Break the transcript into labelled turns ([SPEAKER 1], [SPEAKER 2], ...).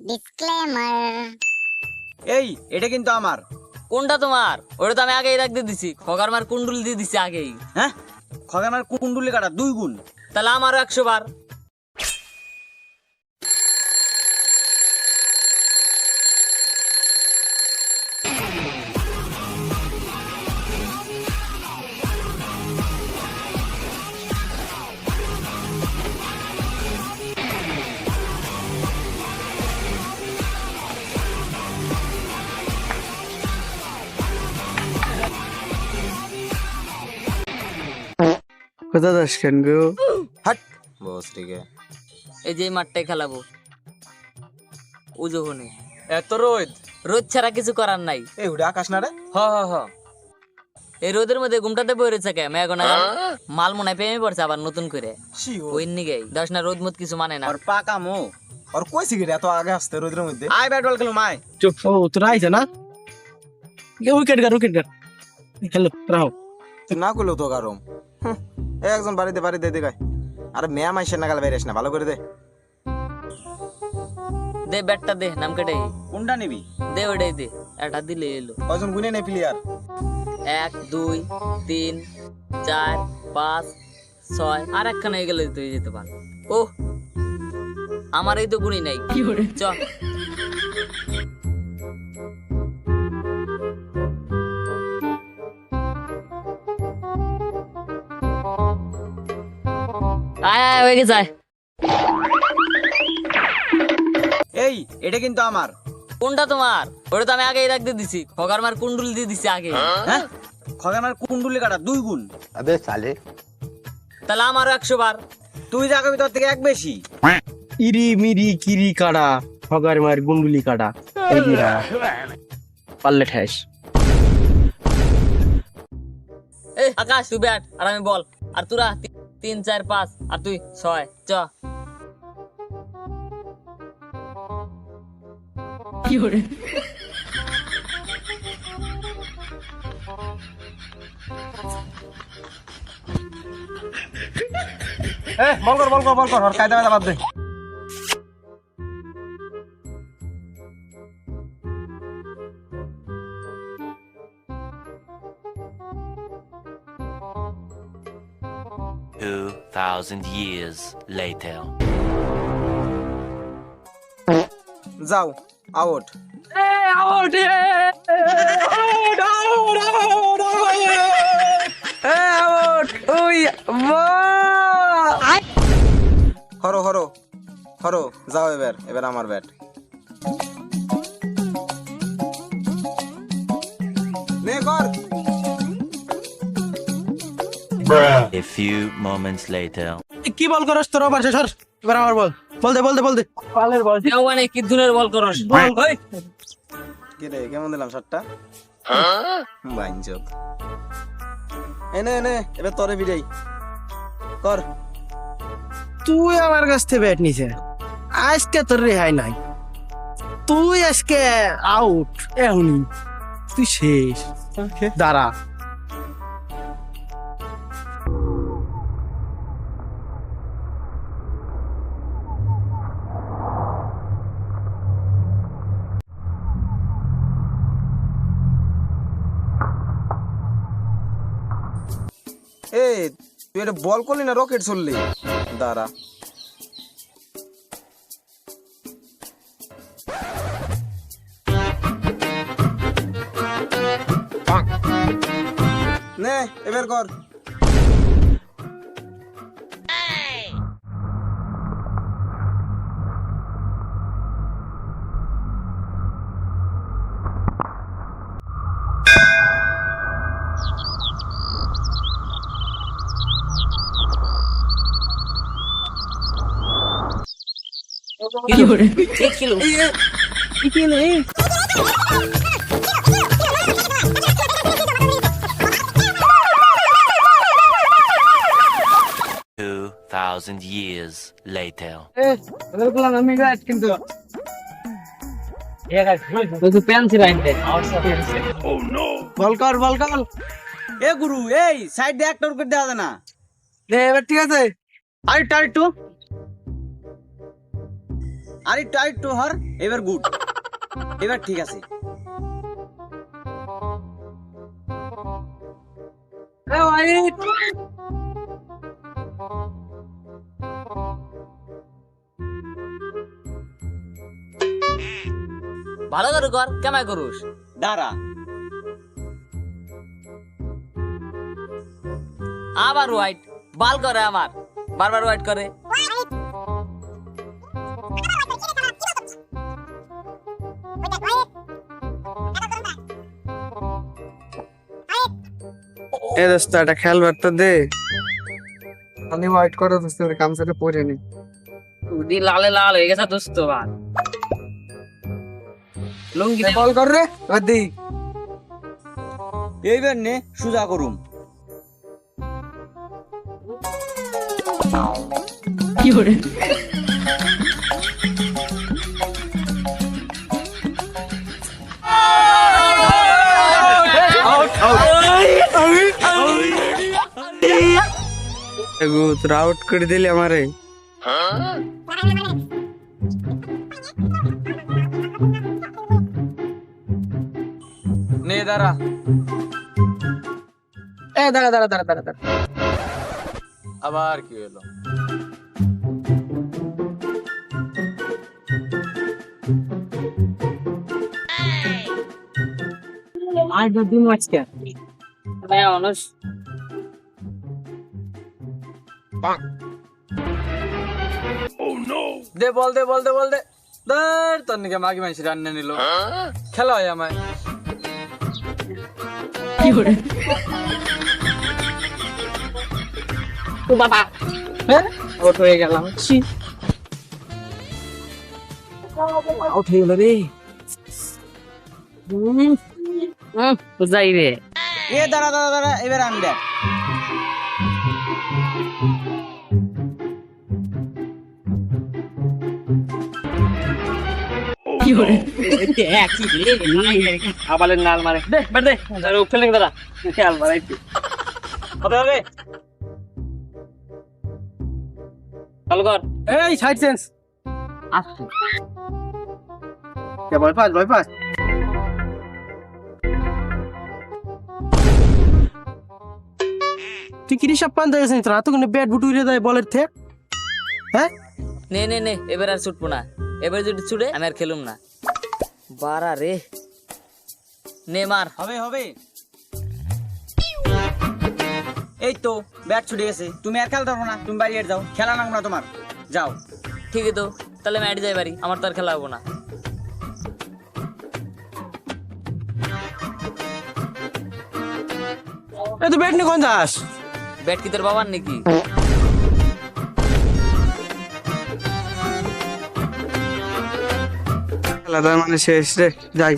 [SPEAKER 1] Disclaimer
[SPEAKER 2] এই এটা কিন্তু আমার।
[SPEAKER 3] কোনটা তোমার? ওটা তো আমি আগেই রাখতে দিছি। খগার মার কুন্ডুল দিয়ে দিছি আগেই।
[SPEAKER 2] হ্যাঁ? খগানার কুণ্ডুলি কাটা দুই গুণ।
[SPEAKER 3] তাহলে আমারও একশো বার।
[SPEAKER 4] কোথা দাস কেন গো?
[SPEAKER 2] হাট। বস রেগে
[SPEAKER 3] এই যে এই মাঠটাই খেলাবো। ও যখনই
[SPEAKER 2] এত রোদ।
[SPEAKER 3] রোদ ছাড়া কিছু করার নাই।
[SPEAKER 2] এই উড়ে আকাশ না রে?
[SPEAKER 3] হ হ হ। এই রোদের মধ্যে ঘুমটাতে বই রয়েছে কে? মাল মনে প্রেমে পড়ছে আবার নতুন করে। ওই নিগে। দশ না রোদ মত কিছু মানে না।
[SPEAKER 2] আর পাকা মো। আর কই সিগারেট এত আগে আসতে রোদের মধ্যে? আয় ব্যাট বল খেলো মাই
[SPEAKER 4] চুপ। ও তোরা আইছে না? উইকেট গার উইকেট গার হ্যালো রাও
[SPEAKER 2] তুই না করলেও তো গারম। একজন বাড়িতে বাড়িতে দেখায় আরে মেয়া মাইসের নাগাল বেরিস না ভালো করে দে।
[SPEAKER 3] দে ব্যাটটা দে নাম কেটে
[SPEAKER 2] কোনটা নিবি?
[SPEAKER 3] দে ওটাই দে একটা দিলে এলো।
[SPEAKER 2] কয়জন গুনে নে প্লেয়ার
[SPEAKER 3] এক দুই তিন চার পাঁচ ছয় আর একখানে গেলে তুই যেতে পার ও আমার এই তো গুণি নাই। চ। আয় আয় হয়ে গেছে
[SPEAKER 2] এই এটা কিন্তু আমার।
[SPEAKER 3] কোনটা তোমার? ওটা তো আমি আগেই রাখতে দিছি। খগার মার কুন্ডুল দিয়ে দিছি আগে।
[SPEAKER 2] হ্যাঁ? খগানার কুণ্ডুলি কাটা দুই গুণ।
[SPEAKER 3] তাহলে আমারও একশো বার।
[SPEAKER 2] তুই যাকে তোর থেকে এক বেশি।
[SPEAKER 4] ইরি মিরি কিরি কাড়া ফগার মার গুন্ডুলি কাটা। পাল্লে ঠেস।
[SPEAKER 3] এই আকাশ তুই ব্যাট আর আমি বল। আর তোরা তিন চার পাঁচ আর তুই ছয় চ।
[SPEAKER 2] এ বল কর বল কর বল কর কায়দা কায়দা বাদ দে।
[SPEAKER 5] Two thousand years later.
[SPEAKER 2] যাও আউট হরো হরো হরো যাও এবার এবার আমার bat.
[SPEAKER 5] A few moments later.
[SPEAKER 4] কি বল করস তোর আবার সর এবার আমার বল। বল দে বল দে বল দে। পালের বল।
[SPEAKER 3] কেউ মানে কি ধুনের বল করস? ওই,
[SPEAKER 2] কে রে কেমন দিলাম শটটা? বাইঞ্চক এনে এনে এবার তরে বিদাই কর।
[SPEAKER 4] তুই আমার কাছ থেকে ব্যাট নিছে। আজকে তোর রেহাই নাই। তুই আজকে আউট এখনই। তুই শেষ। দাঁড়া।
[SPEAKER 2] এ তুই এটা বল করলি না রকেট চললি দাঁড়া। নে এবার কর।
[SPEAKER 3] কিলো এক kilo
[SPEAKER 5] Two thousand years later.
[SPEAKER 4] আমি ব্যাট কিন্তু
[SPEAKER 3] তুই পেন্সিল আনতে
[SPEAKER 4] বল কর বল কর
[SPEAKER 2] এ গুরু এই সাইড দিয়ে একটা উইকেট দেওয়া যায় না
[SPEAKER 4] দে এবার ঠিক আছে আরেকটু আরেকটু
[SPEAKER 1] আর আর একটু হর এবার গুড এবার ঠিক আছে।
[SPEAKER 3] ভালো করে কর কেমন করুস?
[SPEAKER 1] দাঁড়া।
[SPEAKER 3] আবার হোয়াইট বাল করে আমার। বারবার হোয়াইট করে।
[SPEAKER 4] এ দোস্ত একটা খেলবার তো দে। আমি হোয়াইট করে দোস্ত কাম সাথে পড়ে নি।
[SPEAKER 3] উদি লালে লাল হয়ে গেছে দোস্ত ভাই লুঙ্গি।
[SPEAKER 4] বল কর রে এবার দি
[SPEAKER 1] এইবার নে সুজা করুম।
[SPEAKER 4] এগো তোরা আউট করে দিলি আমারে
[SPEAKER 2] নে দাঁড়া
[SPEAKER 4] এ দাঁড়া দাঁড়া দাঁড়া দাঁড়া দাঁড়া
[SPEAKER 2] আবার কি হলো
[SPEAKER 4] আর দিন আজকে
[SPEAKER 3] হ্যাঁ, মানুষ
[SPEAKER 2] দে বল দে বল দে বল দে। ধর তোর নিকে মাগি মাইছি রান্না নিল। খেলা হয় আমায়।
[SPEAKER 4] আউট হয়ে গেলাম। ছি। আউট হয়ে গেল রে।
[SPEAKER 3] যাই রে।
[SPEAKER 1] এ দাঁড়া দাঁড়া দাঁড়া এবার আমি দেখ
[SPEAKER 4] কে তুই কিরি সব পান দেখেছিস তোরা তো কোনো ব্যাট বুট উড়ে দেয় বলের থেকে হ্যাঁ
[SPEAKER 3] নে নে নে এবার আর ছুটবো না এবার যদি ছুটে আমি আর খেলুম না বারা রে। নে মার।
[SPEAKER 1] হবে হবে। এই তো ব্যাট ছুটে গেছে। তুমি আর খেলতে পারব না তুমি বাড়ি আর যাও। খেলা নাও না তোমার। যাও।
[SPEAKER 3] ঠিকই তো তাহলে আমি যাই পারি আমার তো আর খেলা হব না।
[SPEAKER 4] এ তো ব্যাট নিয়ে কোন যাস?
[SPEAKER 3] ব্যাট কি তোর বাবার নাকি?
[SPEAKER 4] খেলা মানে শেষ রে যাই।